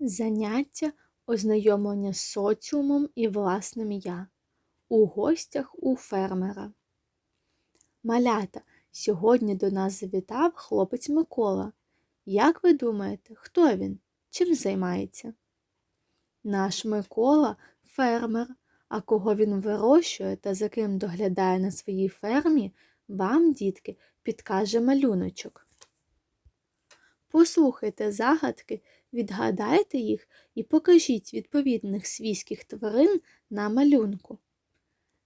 Заняття ознайомлення з соціумом і власним я. У гостях у фермера. Малята, сьогодні до нас завітав хлопець Микола. Як ви думаєте, хто він? Чим займається? Наш Микола фермер, а кого він вирощує та за ким доглядає на своїй фермі, вам, дітки, підкаже малюночок. Послухайте загадки, відгадайте їх і покажіть відповідних свійських тварин на малюнку.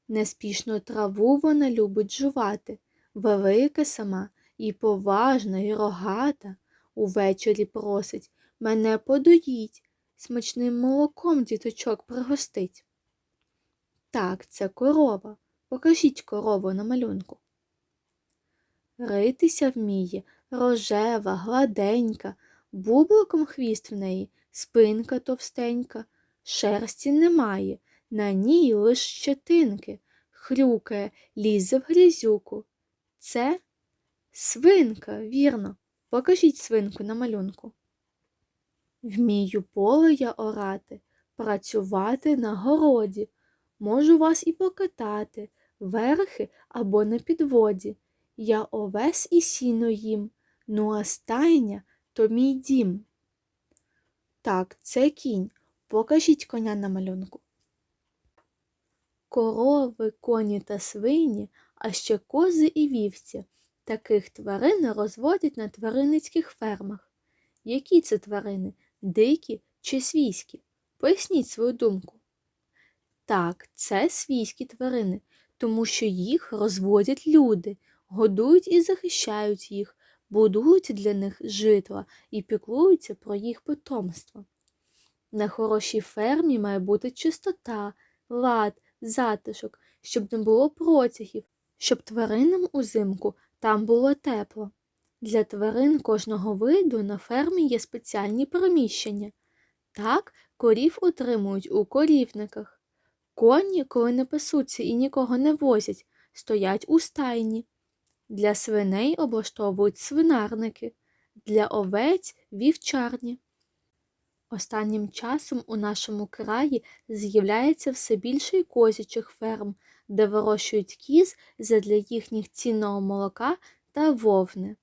Неспішну траву вона любить жувати, велика сама і поважна, і рогата. Увечері просить мене подоїть, смачним молоком діточок пригостить. Так, це корова. Покажіть корову на малюнку. Ритися вміє, рожева, гладенька, бубликом хвіст в неї, спинка товстенька, шерсті немає, на ній лиш щетинки, хрюкає, лізе в грізюку. Це свинка, вірно. Покажіть свинку на малюнку. Вмію поле я орати, працювати на городі, можу вас і покатати, верхи або на підводі. Я овес і сіно їм, ну а стайня то мій дім. Так, це кінь. Покажіть коня на малюнку. Корови, коні та свині, а ще кози і вівці. Таких тварин розводять на тваринницьких фермах. Які це тварини? Дикі чи свійські? Поясніть свою думку. Так, це свійські тварини, тому що їх розводять люди, годують і захищають їх, будують для них житла і піклуються про їх потомство. На хорошій фермі має бути чистота, лад, затишок, щоб не було протягів, щоб тваринам узимку там було тепло. Для тварин кожного виду на фермі є спеціальні приміщення. Так, корів утримують у корівниках. Коні, коли не пасуться і нікого не возять, стоять у стайні. Для свиней облаштовують свинарники, для овець вівчарні. Останнім часом у нашому краї з'являється все більше й козячих ферм, де вирощують кіз задля їхніх цінного молока та вовни.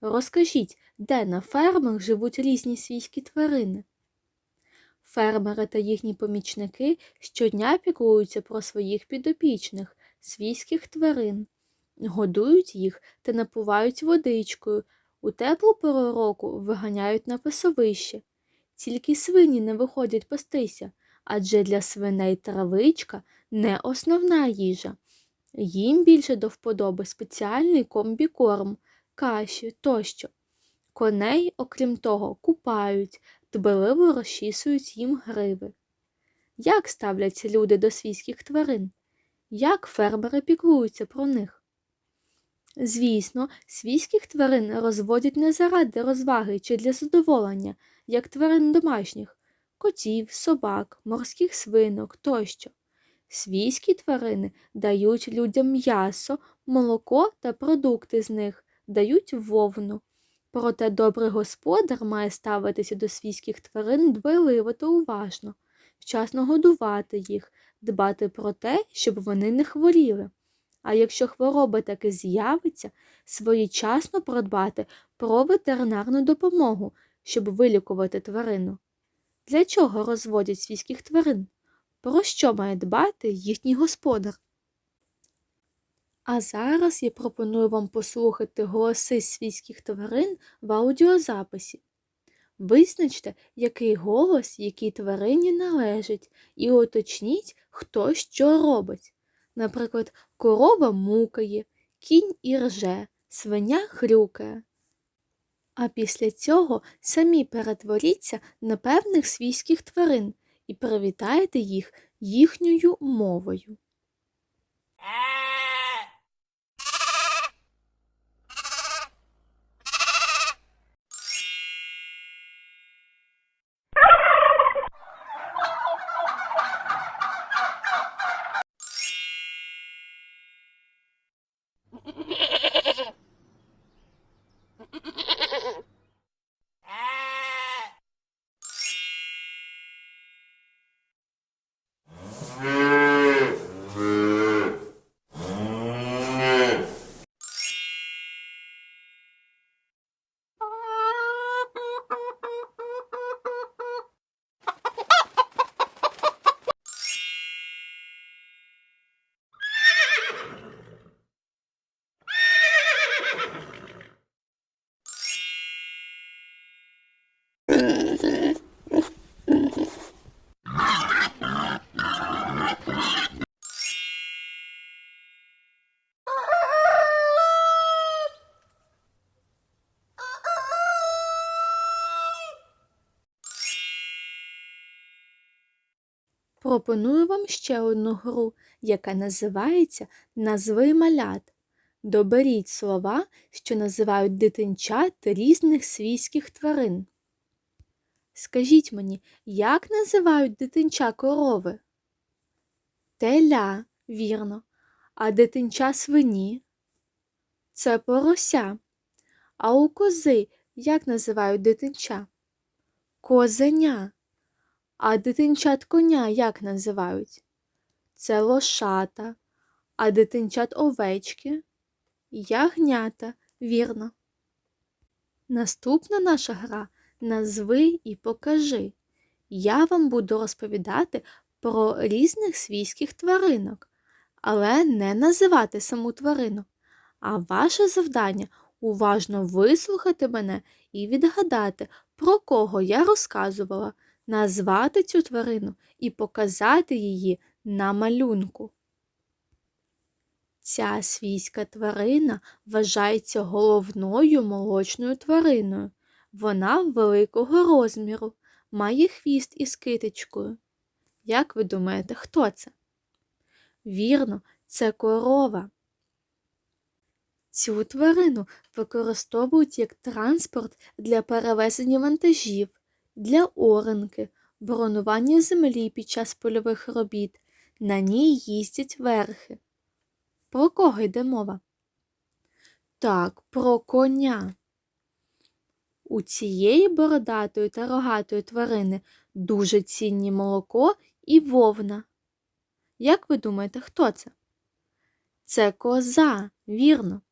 Розкажіть, де на фермах живуть різні свійські тварини? Фермери та їхні помічники щодня піклуються про своїх підопічних, свійських тварин, годують їх та напувають водичкою, у теплу пору року виганяють на пасовище. Тільки свині не виходять пастися, адже для свиней травичка не основна їжа. Їм більше до вподоби спеціальний комбікорм, каші тощо. Коней, окрім того, купають, дбаливо розчісують їм гриви. Як ставляться люди до свійських тварин? Як фермери піклуються про них? Звісно, свійських тварин розводять не заради розваги чи для задоволення, як тварин домашніх котів, собак, морських свинок тощо. Свійські тварини дають людям м'ясо, молоко та продукти з них, дають вовну. Проте добрий господар має ставитися до свійських тварин дбайливо та уважно, вчасно годувати їх, дбати про те, щоб вони не хворіли. А якщо хвороба таки з'явиться, своєчасно продбати про ветеринарну допомогу, щоб вилікувати тварину. Для чого розводять свійських тварин? Про що має дбати їхній господар? А зараз я пропоную вам послухати голоси свійських тварин в аудіозаписі. Визначте, який голос якій тварині належить, і уточніть, хто що робить. Наприклад, корова мукає, кінь ірже, свиня хрюкає. А після цього самі перетворіться на певних свійських тварин і привітайте їх їхньою мовою. Пропоную вам ще одну гру, яка називається Назви малят. Доберіть слова, що називають дитинчат різних свійських тварин. Скажіть мені, як називають дитинча корови? Теля, вірно. А дитинча свині? Це порося. А у кози як називають дитинча? Козеня. А дитинчат коня як називають? Це лошата, а дитинчат овечки ягнята, вірно. Наступна наша гра назви і покажи. Я вам буду розповідати про різних свійських тваринок, але не називати саму тварину. А ваше завдання уважно вислухати мене і відгадати, про кого я розказувала, назвати цю тварину і показати її на малюнку. Ця свійська тварина вважається головною молочною твариною. Вона великого розміру, має хвіст із китичкою. Як ви думаєте, хто це? Вірно, це корова. Цю тварину використовують як транспорт для перевезення вантажів, для оренки, бронування землі під час польових робіт. На ній їздять верхи. Про кого йде мова? Так, про коня. У цієї бородатої та рогатої тварини дуже цінні молоко і вовна. Як ви думаєте, хто це? Це коза, вірно.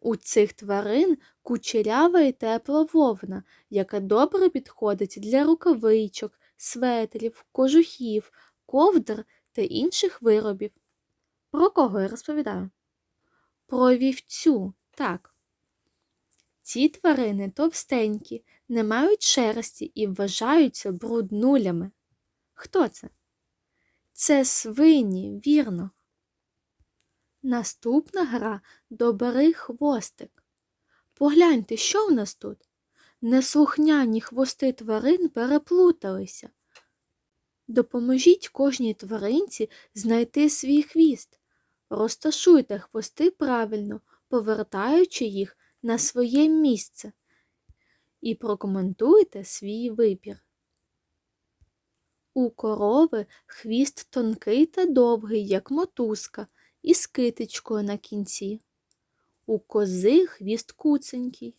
У цих тварин кучерява і тепла вовна, яка добре підходить для рукавичок, светрів, кожухів, ковдр та інших виробів. Про кого я розповідаю? Про вівцю, так. Ці тварини товстенькі, не мають шерсті і вважаються бруднулями. Хто це? Це свині, вірно. Наступна гра добери хвостик. Погляньте, що в нас тут? Неслухняні хвости тварин переплуталися. Допоможіть кожній тваринці знайти свій хвіст. Розташуйте хвости правильно, повертаючи їх на своє місце. І прокоментуйте свій вибір. У корови хвіст тонкий та довгий, як мотузка, із китичкою на кінці. У кози хвіст куценький,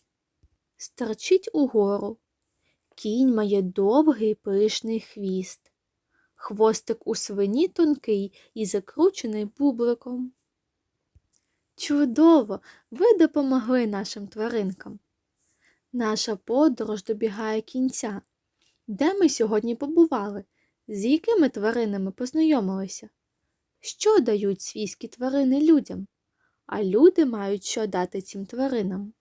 стерчить угору. Кінь має довгий пишний хвіст. Хвостик у свині тонкий і закручений бубликом. Чудово! Ви допомогли нашим тваринкам. Наша подорож добігає кінця. Де ми сьогодні побували? З якими тваринами познайомилися? Що дають свійські тварини людям? А люди мають що дати цим тваринам?